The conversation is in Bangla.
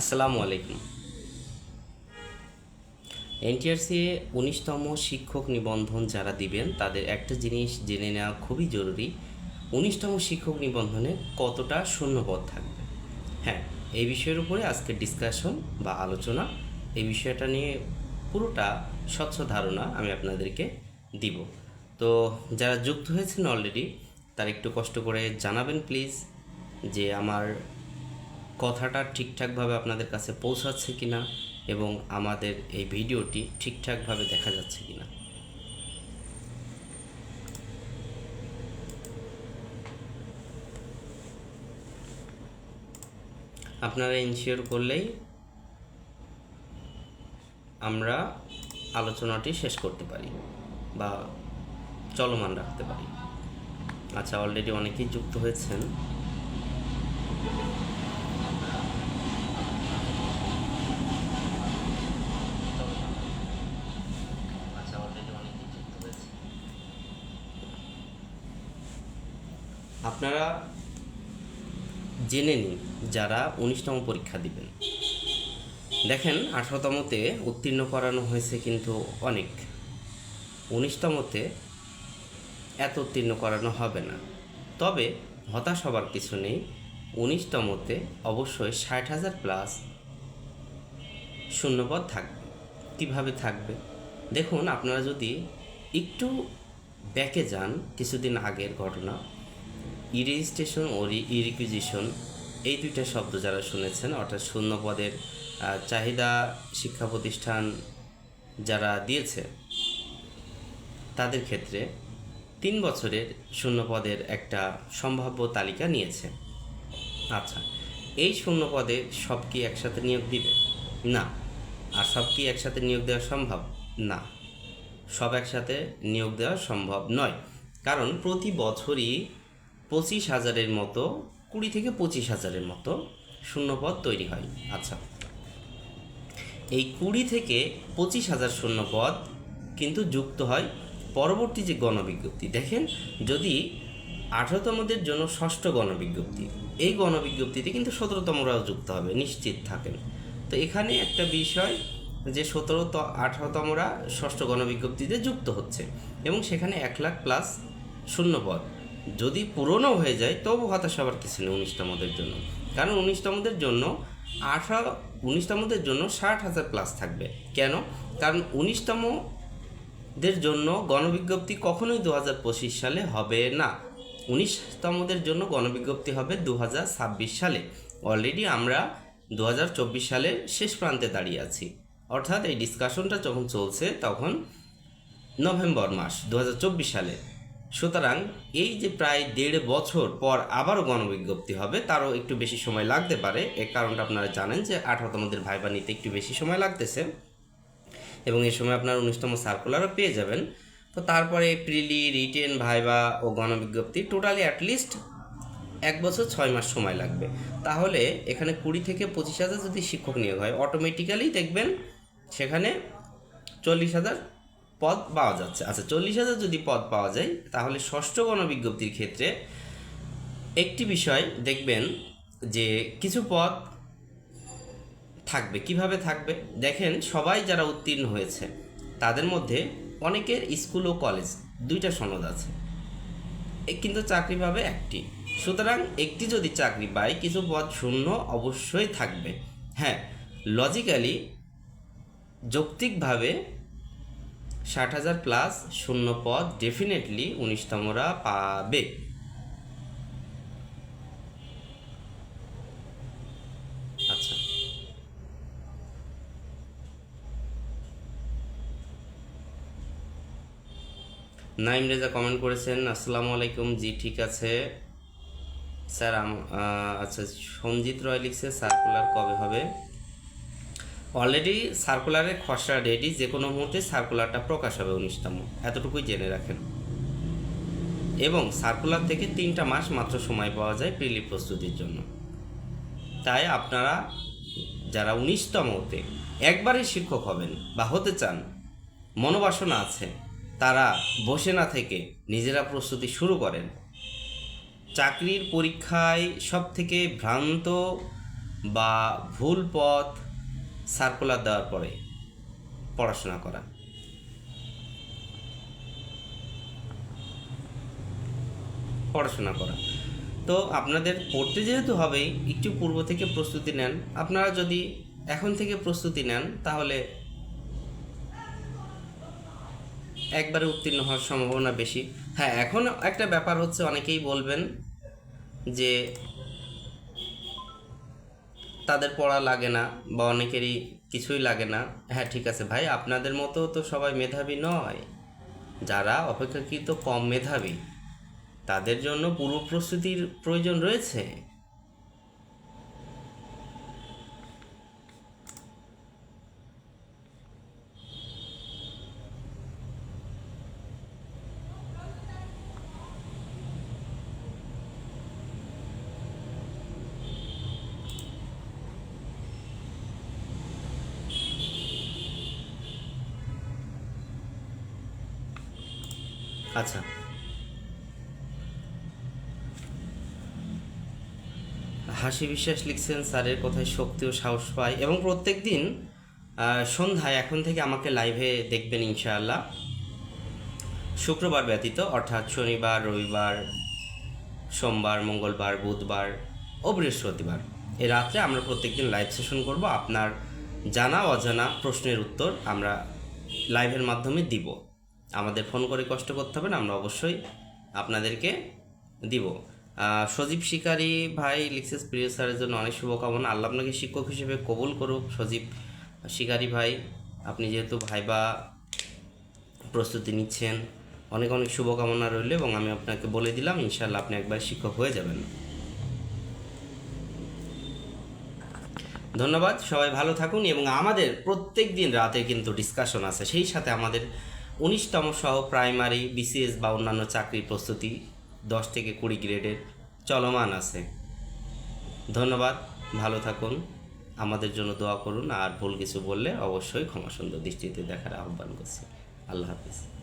আসসালামু আলাইকুম। এনটিআরসি উনিশতম শিক্ষক নিবন্ধন যারা দিবেন, তাদের একটা জিনিস জেনে নেওয়া খুবই জরুরি। উনিশতম শিক্ষক নিবন্ধনে কতটা শূন্যপদ থাকবে? হ্যাঁ এই বিষয়ের উপরে আজকে ডিসকাশন বা আলোচনা, এই বিষয়টা নিয়ে পুরোটা স্বচ্ছ ধারণা আমি আপনাদেরকে দিব। তো যারা যুক্ত হয়েছেন অলরেডি তারা একটু কষ্ট করে জানাবেন প্লিজ যে আমার কথাটা ঠিকঠাকভাবে আপনাদের কাছে পৌঁছাচ্ছে কি না এবং আমাদের এই ভিডিওটি ঠিকঠাকভাবে দেখা যাচ্ছে কি না আপনারা ইনশিওর করলেই আমরা আলোচনাটি শেষ করতে পারি বা চলমান রাখতে পারি। আচ্ছা অলরেডি অনেকেই যুক্ত হয়েছেন আচ্ছা অলরেডি অনেকেই যুক্ত হয়েছে আপনারা জেনে নিন যারা উনিশতম পরীক্ষা দিবেন। দেখেন, আঠারোতমতে উত্তীর্ণ করানো হয়েছে কিন্তু অনেক। উনিশতমতে এত উত্তীর্ণ করানো হবে না। তবে হতাশ হবার কিছু নেই, উনিশতমতে অবশ্যই ষাট হাজার প্লাস শূন্যপদ থাকবে। কীভাবে থাকবে? দেখুন, আপনারা যদি একটু ব্যাকে যান, কিছুদিন আগের ঘটনা ই রেজিস্ট্রেশন ও ই রিকুইজিশন, এই দুইটা শব্দ যারা শুনেছেন, অর্থাৎ শূন্য পদের চাহিদা শিক্ষা প্রতিষ্ঠান যারা দিয়েছে, তাদের ক্ষেত্রে তিন বছরের শূন্য পদের একটা সম্ভাব্য তালিকা নিয়েছে। আচ্ছা এই শূন্য পদে সব কি একসাথে নিয়োগ দিবে? না। আর সব কি একসাথে নিয়োগ দেওয়া সম্ভব? না। সব একসাথে নিয়োগ দেওয়া সম্ভব নয়। কারণ প্রতি বছরই পঁচিশ হাজারের মতো, কুড়ি থেকে পঁচিশ হাজারের মতো শূন্যপদ তৈরি হয়। আচ্ছা এই কুড়ি থেকে পঁচিশ হাজার শূন্যপদ কিন্তু যুক্ত হয় পরবর্তী যে গণবিজ্ঞপ্তি। দেখেন, যদি আঠারোতমদের জন্য ষষ্ঠ গণবিজ্ঞপ্তি, এই গণবিজ্ঞপ্তিতে কিন্তু সতেরোতমরাও যুক্ত হবে, নিশ্চিত থাকেন। তো এখানে একটা বিষয় যে সতেরো ত, আঠারোতমরা ষষ্ঠ গণবিজ্ঞপ্তিতে যুক্ত হচ্ছে এবং সেখানে এক লাখ প্লাস শূন্যপদ। যদি পূরণও হয়ে যায়, তবু হতাশ হবার কিছু নেই উনিশতমদের জন্য। কারণ উনিশতমদের জন্য আঠারো, উনিশতমদের জন্য ষাট হাজার প্লাস থাকবে। কেন? কারণ উনিশতমদের জন্য গণবিজ্ঞপ্তি কখনোই দু হাজার পঁচিশ সালে হবে না। উনিশতমদের জন্য গণবিজ্ঞপ্তি হবে দু হাজার ছাব্বিশ সালে। অলরেডি আমরা দু হাজার চব্বিশ সালের শেষ প্রান্তে দাঁড়িয়ে আছি। অর্থাৎ এই ডিসকাশনটা যখন চলছে তখন নভেম্বর মাস দু হাজার চব্বিশ সালে। সুতরাং এই যে প্রায় দেড় বছর পর আবারও গণবিজ্ঞপ্তি হবে, তারও একটু বেশি সময় লাগতে পারে। এর কারণটা আপনারা জানেন যে আঠারোতমদের ভাইবা নিতে একটু বেশি সময় লাগতেছে এবং এই সময় আপনার উনিশতম সার্কুলারও পেয়ে যাবেন। তো তারপরে প্রিলি, রিটেন, ভাইবা ও গণবিজ্ঞপ্তি টোটালি অ্যাটলিস্ট এক বছর ছয় মাস সময় লাগবে। তাহলে এখানে কুড়ি থেকে পঁচিশ হাজার যদি শিক্ষক নিয়োগ হয় অটোমেটিক্যালি দেখবেন সেখানে চল্লিশ হাজার পদ পাওয়া যাচ্ছে। আচ্ছা চল্লিশ হাজার যদি পদ পাওয়া যায়, তাহলে ষষ্ঠ গণবিজ্ঞপ্তির ক্ষেত্রে একটি বিষয় দেখবেন যে কিছু পদ থাকবে। কীভাবে থাকবে? দেখেন, সবাই যারা উত্তীর্ণ হয়েছে, তাদের মধ্যে অনেকের স্কুল ও কলেজ দুইটা সনদ আছে। কিন্তু চাকরি পাবে একটি। সুতরাং একটি যদি চাকরি পায়, কিছু পদ শূন্য অবশ্যই থাকবে। হ্যাঁ লজিক্যালি যৌক্তিকভাবে ষাট হাজার প্লাস শূন্য পদ ডেফিনেটলি উনিশতমরা পাবে। আচ্ছা। নাইম রেজা কমেন্ট করেছেন, আসসালামু আলাইকুম, জি ঠিক আছে। স্যার আচ্ছা সঞ্জিত রয় লিখছে, সার্কুলার কবে হবে? অলরেডি সার্কুলারের খসড়া রেডি যে কোনো মুহূর্তে সার্কুলারটা প্রকাশ হবে উনিশতম এতটুকুই জেনে রাখেন। এবং সার্কুলার থেকে তিনটা মাস মাত্র সময় পাওয়া যায় প্রিলি প্রস্তুতির জন্য। তাই আপনারা যারা উনিশতমতে একবারে শিক্ষক হবেন বা হতে চান, মনোবাসনা আছে, তারা বসে না থেকে নিজেরা প্রস্তুতি শুরু করেন। চাকরির পরীক্ষায় সব থেকে ভ্রান্ত বা ভুল পথ সার্কুলার দেওয়ার পরে পড়াশোনা করা। পড়াশোনা করা। তো আপনাদের পড়তে যেহেতু হবেই, একটু পূর্ব থেকে প্রস্তুতি নেন। আপনারা যদি এখন থেকে প্রস্তুতি নেন, তাহলে একবারে উত্তীর্ণ হওয়ার সম্ভাবনা বেশি। হ্যাঁ এখন একটা ব্যাপার হচ্ছে, অনেকেই বলবেন যে তাদের পড়া লাগে না বা অনেকেরই কিছুই লাগে না। হ্যাঁ ঠিক আছে ভাই, আপনাদের মতো তো সবাই মেধাবী নয়। যারা অপেক্ষাকৃত কম মেধাবী, তাদের জন্য পূর্ব প্রস্তুতির প্রয়োজন রয়েছে। আচ্ছা। হাসি বিশ্বাস লিখছেন, স্যারের কথায় শক্তি ও সাহস পায় এবং প্রত্যেক দিন সন্ধ্যায় এখন থেকে আমাকে লাইভে দেখবেন ইনশাআল্লাহ। শুক্রবার ব্যতীত, অর্থাৎ শনিবার, রবিবার, সোমবার, মঙ্গলবার, বুধবার ও বৃহস্পতিবার। এ রাত্রে আমরা প্রত্যেকদিন লাইভ সেশন করব। আপনার জানা, অজানা প্রশ্নের উত্তর আমরা লাইভের মাধ্যমে দিব। আমাদের ফোন করে কষ্ট করতে হবে না, আমরা অবশ্যই আপনাদেরকে দিব। সজীব শিকারী ভাই লিখছিস প্রিয় স্যারের জন্য অনেক শুভকামনা। আল্লাহ আপনাকে শিক্ষক হিসেবে কবুল করুক। সজীব শিকারী ভাই, আপনি যেহেতু ভাইবা প্রস্তুতি নিচ্ছেন, অনেক অনেক শুভকামনা রইল এবং আমি আপনাকে বলে দিলাম ইনশাল্লাহ আপনি একবার শিক্ষক হয়ে যাবেন। ধন্যবাদ, সবাই ভালো থাকুন এবং আমাদের প্রত্যেক দিন রাতে কিন্তু ডিসকাশন আছে। সেই সাথে আমাদের উনিশতম সহ প্রাইমারি, বিসিএস বা অন্যান্য চাকরির প্রস্তুতি দশ থেকে কুড়ি গ্রেডের চলমান আছে। ধন্যবাদ, ভালো থাকুন, আমাদের জন্য দোয়া করুন, আর ভুল কিছু বললে অবশ্যই ক্ষমা সুন্দর দৃষ্টিতে দেখার আহ্বান করছি। আল্লাহ হাফিজ।